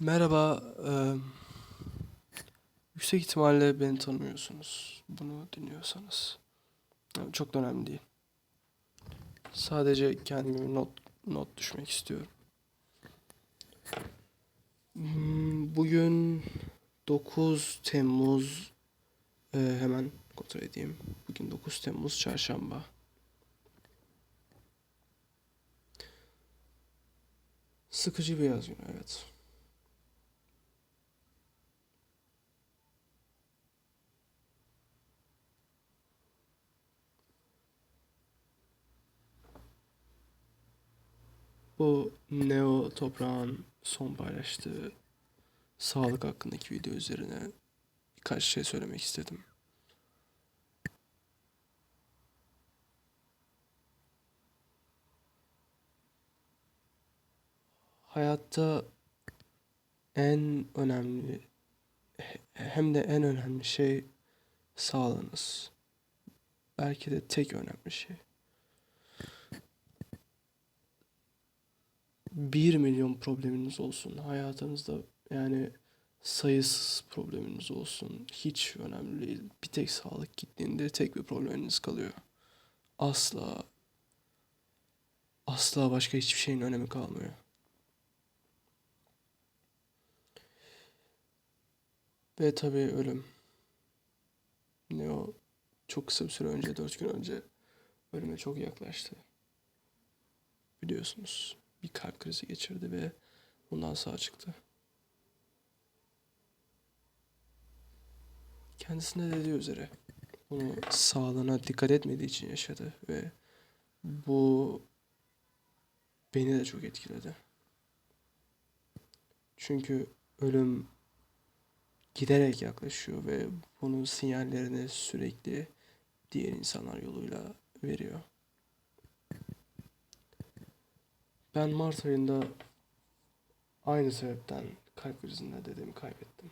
Merhaba, eee, yüksek ihtimalle beni tanımıyorsunuz. Bunu dinliyorsanız. Çok da önemli değil. Sadece kendime not not düşmek istiyorum. Hmm, Bugün 9 Temmuz, eee, hemen kontrol edeyim. Bugün 9 Temmuz Çarşamba. Sıkıcı bir yaz günü, evet. Bu Neo Toprağ'ın son paylaştığı sağlık hakkındaki video üzerine birkaç şey söylemek istedim. Hayatta en önemli he- hem de en önemli şey sağlığınız. Belki de tek önemli şey. Bir milyon probleminiz olsun hayatınızda yani sayısız probleminiz olsun hiç önemli değil. Bir tek sağlık gittiğinde tek bir probleminiz kalıyor. Asla asla başka hiçbir şeyin önemi kalmıyor. Ve tabii ölüm. Ne o çok kısa bir süre önce, dört gün önce ölüme çok yaklaştı. Biliyorsunuz bir kalp krizi geçirdi ve bundan sağ çıktı. Kendisine dediği üzere bunu sağlığına dikkat etmediği için yaşadı ve bu beni de çok etkiledi. Çünkü ölüm giderek yaklaşıyor ve bunun sinyallerini sürekli diğer insanlar yoluyla veriyor. Ben Mart ayında aynı sebepten kalp krizinde dedemi kaybettim.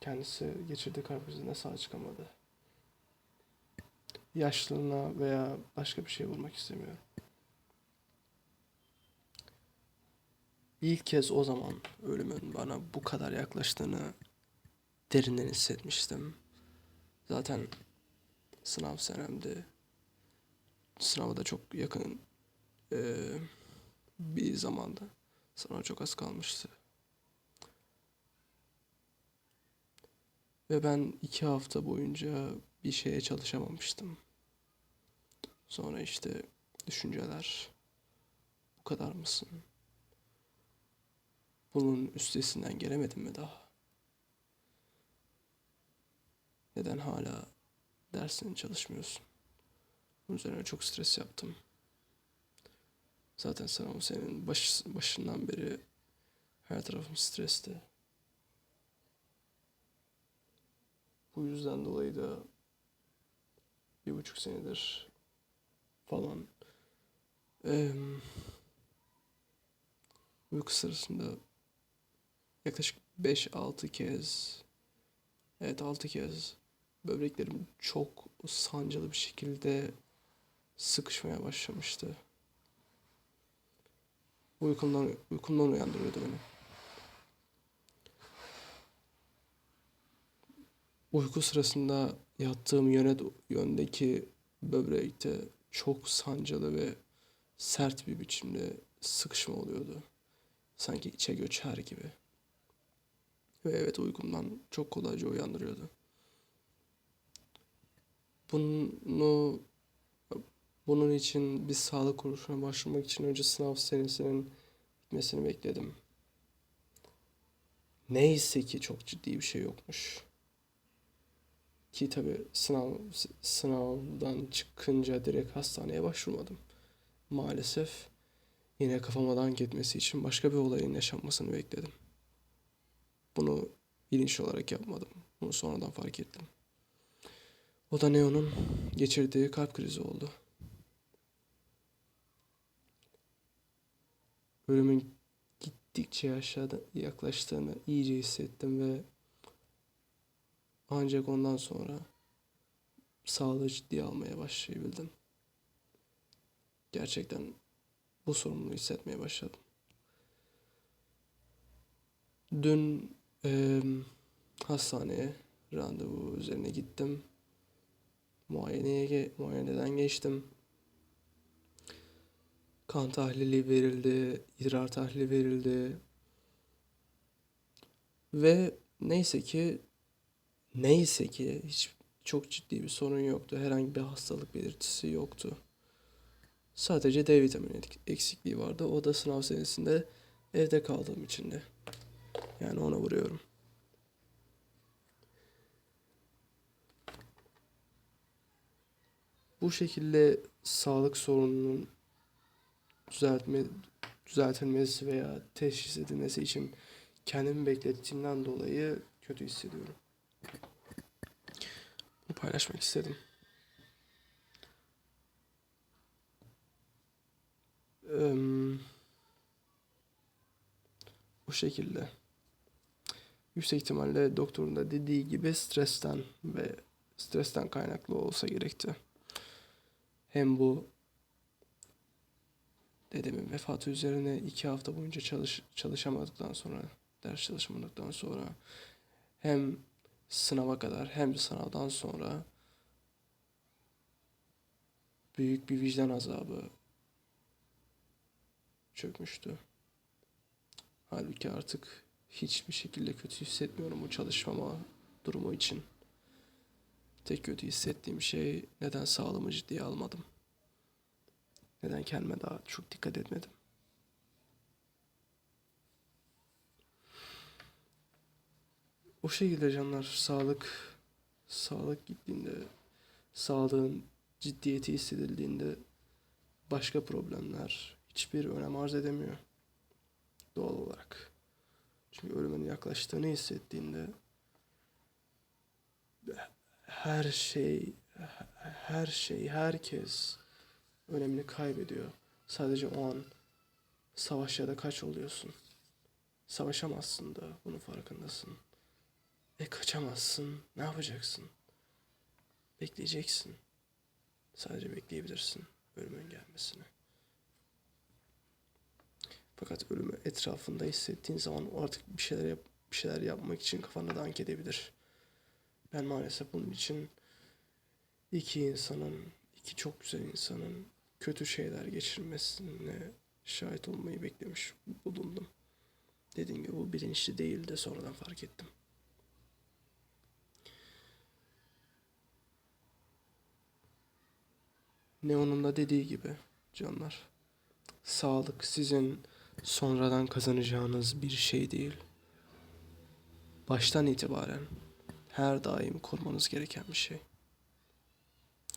Kendisi geçirdiği kalp krizinde sağ çıkamadı. Yaşlılığına veya başka bir şeye vurmak istemiyorum. İlk kez o zaman ölümün bana bu kadar yaklaştığını derinden hissetmiştim. Zaten sınav senemde sınava da çok yakın eee, bir zamanda sınava çok az kalmıştı. Ve ben iki hafta boyunca bir şeye çalışamamıştım. Sonra işte düşünceler bu kadar mısın? Bunun üstesinden gelemedim mi daha? Neden hala dersine çalışmıyorsun? Bunun üzerine çok stres yaptım. Zaten sınavın senin baş, başından beri her tarafım stresti. Bu yüzden dolayı da bir buçuk senedir falan em, uyku sırasında yaklaşık 5-6 kez evet 6 kez böbreklerim çok sancılı bir şekilde sıkışmaya başlamıştı. Uykumdan, uykumdan uyandırıyordu beni. Uyku sırasında yattığım yöne yöndeki böbrekte çok sancılı ve sert bir biçimde sıkışma oluyordu. Sanki içe göçer gibi. Ve evet uykumdan çok kolayca uyandırıyordu. Bunu bunun için bir sağlık kuruluşuna başvurmak için önce sınav senesinin bitmesini bekledim. Neyse ki çok ciddi bir şey yokmuş. Ki tabii sınav sınavdan çıkınca direkt hastaneye başvurmadım. Maalesef yine kafama dank için başka bir olayın yaşanmasını bekledim. Bunu bilinçli olarak yapmadım. Bunu sonradan fark ettim. O da Neo'nun geçirdiği kalp krizi oldu. Ölümün gittikçe aşağıda yaklaştığını iyice hissettim ve ancak ondan sonra sağlığı ciddiye almaya başlayabildim. Gerçekten bu sorumluluğu hissetmeye başladım. Dün eee, hastaneye randevu üzerine gittim. Muayeneye muayeneden geçtim. Kan tahlili verildi, idrar tahlili verildi. Ve neyse ki neyse ki hiç çok ciddi bir sorun yoktu. Herhangi bir hastalık belirtisi yoktu. Sadece D vitamini ek- eksikliği vardı. O da sınav senesinde evde kaldığım için de. Yani ona vuruyorum. Bu şekilde sağlık sorununun düzeltme, düzeltilmesi veya teşhis edilmesi için kendimi beklettiğimden dolayı kötü hissediyorum. Bunu paylaşmak istedim. Eee, bu şekilde. Yüksek ihtimalle doktorun da dediği gibi stresten ve stresten kaynaklı olsa gerekti. Hem bu dedemin vefatı üzerine iki hafta boyunca çalış, çalışamadıktan sonra, ders çalışamadıktan sonra hem sınava kadar hem de sınavdan sonra büyük bir vicdan azabı çökmüştü. Halbuki artık hiçbir şekilde kötü hissetmiyorum bu çalışmama durumu için. Tek kötü hissettiğim şey neden sağlığımı ciddiye almadım. Neden kendime daha çok dikkat etmedim. O şekilde canlar sağlık sağlık gittiğinde sağlığın ciddiyeti hissedildiğinde başka problemler hiçbir önem arz edemiyor doğal olarak. Çünkü ölümün yaklaştığını hissettiğinde her şey her şey herkes önemini kaybediyor. Sadece o an savaş ya da kaç oluyorsun. Savaşamazsın da bunun farkındasın. E kaçamazsın. Ne yapacaksın? Bekleyeceksin. Sadece bekleyebilirsin ölümün gelmesini. Fakat ölümü etrafında hissettiğin zaman artık bir şeyler yap, bir şeyler yapmak için kafana dank edebilir. Ben maalesef bunun için iki insanın, iki çok güzel insanın kötü şeyler geçirmesine şahit olmayı beklemiş bulundum. Dediğim gibi bu bilinçli değil de sonradan fark ettim. Neon'un da dediği gibi canlar. Sağlık sizin sonradan kazanacağınız bir şey değil. Baştan itibaren her daim korumanız gereken bir şey.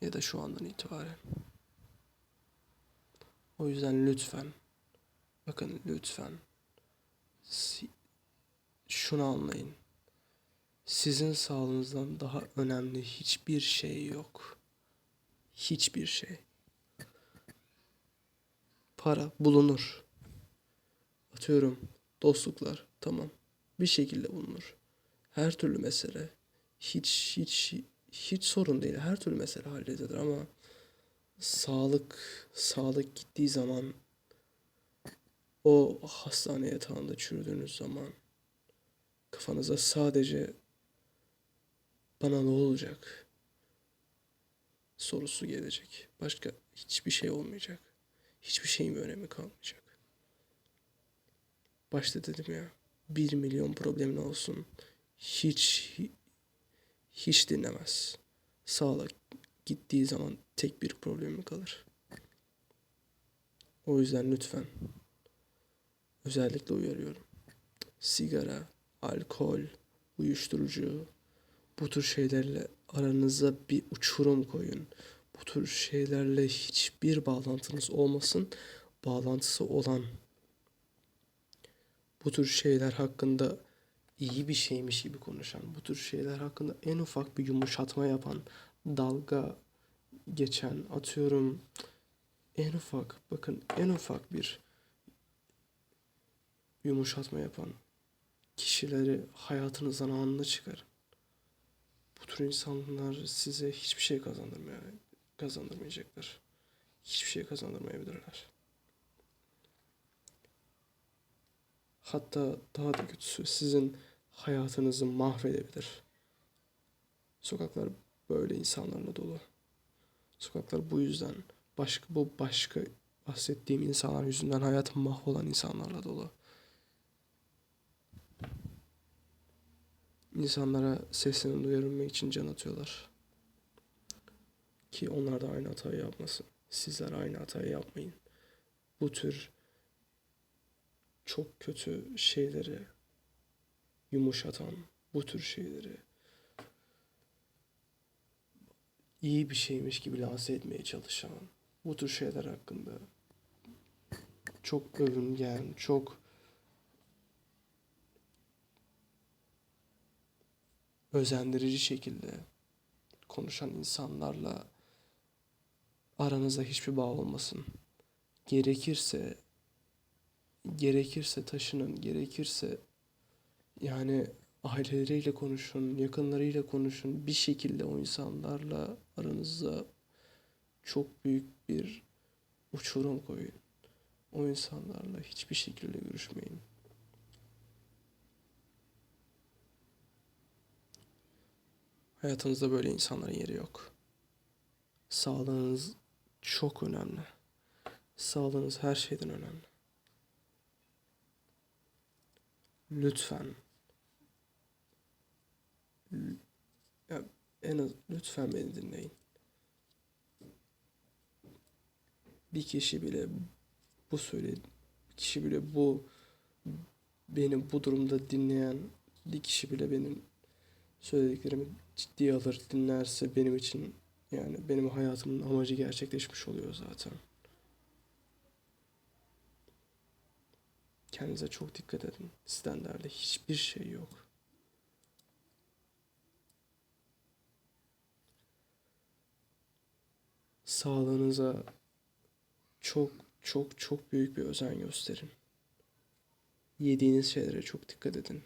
Ya da şu andan itibaren. O yüzden lütfen, bakın lütfen şunu anlayın. Sizin sağlığınızdan daha önemli hiçbir şey yok. Hiçbir şey. Para bulunur. Atıyorum dostluklar tamam. Bir şekilde bulunur. Her türlü mesele hiç hiç hiç sorun değil. Her türlü mesele halledilir ama sağlık sağlık gittiği zaman o hastane yatağında çürüdüğünüz zaman kafanıza sadece bana ne olacak sorusu gelecek. Başka hiçbir şey olmayacak. Hiçbir şeyin bir önemi kalmayacak. Başta dedim ya bir milyon problemin olsun hiç hiç dinlemez. Sağlık gittiği zaman tek bir problemi kalır. O yüzden lütfen özellikle uyarıyorum. Sigara, alkol, uyuşturucu bu tür şeylerle aranıza bir uçurum koyun. Bu tür şeylerle hiçbir bağlantınız olmasın. Bağlantısı olan bu tür şeyler hakkında iyi bir şeymiş gibi konuşan, bu tür şeyler hakkında en ufak bir yumuşatma yapan, dalga geçen, atıyorum en ufak, bakın en ufak bir yumuşatma yapan kişileri hayatınızdan anında çıkarın. Bu tür insanlar size hiçbir şey kazandırmaya, kazandırmayacaklar. Hiçbir şey kazandırmayabilirler. Hatta daha da kötüsü sizin hayatınızı mahvedebilir. Sokaklar böyle insanlarla dolu. Sokaklar bu yüzden başka bu başka bahsettiğim insanlar yüzünden hayatı mahvolan insanlarla dolu. İnsanlara seslerini duyurabilmek için can atıyorlar. Ki onlar da aynı hatayı yapmasın. Sizler aynı hatayı yapmayın. Bu tür çok kötü şeyleri yumuşatan, bu tür şeyleri iyi bir şeymiş gibi lanse etmeye çalışan, bu tür şeyler hakkında çok övüngen, çok özendirici şekilde konuşan insanlarla aranızda hiçbir bağ olmasın. Gerekirse gerekirse taşının, gerekirse yani aileleriyle konuşun, yakınlarıyla konuşun. Bir şekilde o insanlarla aranızda çok büyük bir uçurum koyun. O insanlarla hiçbir şekilde görüşmeyin. Hayatınızda böyle insanların yeri yok. Sağlığınız çok önemli. Sağlığınız her şeyden önemli. Lütfen L- ya en az lütfen beni dinleyin. Bir kişi bile bu söyle bir kişi bile bu beni bu durumda dinleyen bir kişi bile benim söylediklerimi ciddiye alır, dinlerse benim için yani benim hayatımın amacı gerçekleşmiş oluyor zaten. Kendinize çok dikkat edin. Sizden değerli hiçbir şey yok. Sağlığınıza çok çok çok büyük bir özen gösterin. Yediğiniz şeylere çok dikkat edin.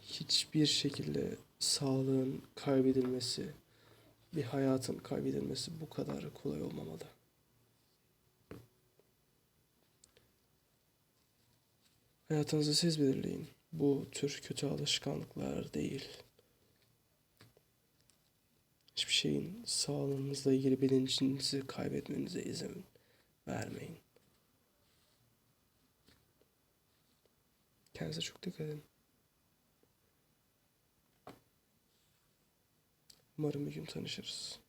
hiçbir şekilde sağlığın kaybedilmesi, bir hayatın kaybedilmesi bu kadar kolay olmamalı. Hayatınızı siz belirleyin. Bu tür kötü alışkanlıklar değil. Hiçbir şeyin sağlığınızla ilgili bilincinizi kaybetmenize izin vermeyin. Kendinize çok dikkat edin. Umarım bir gün tanışırız.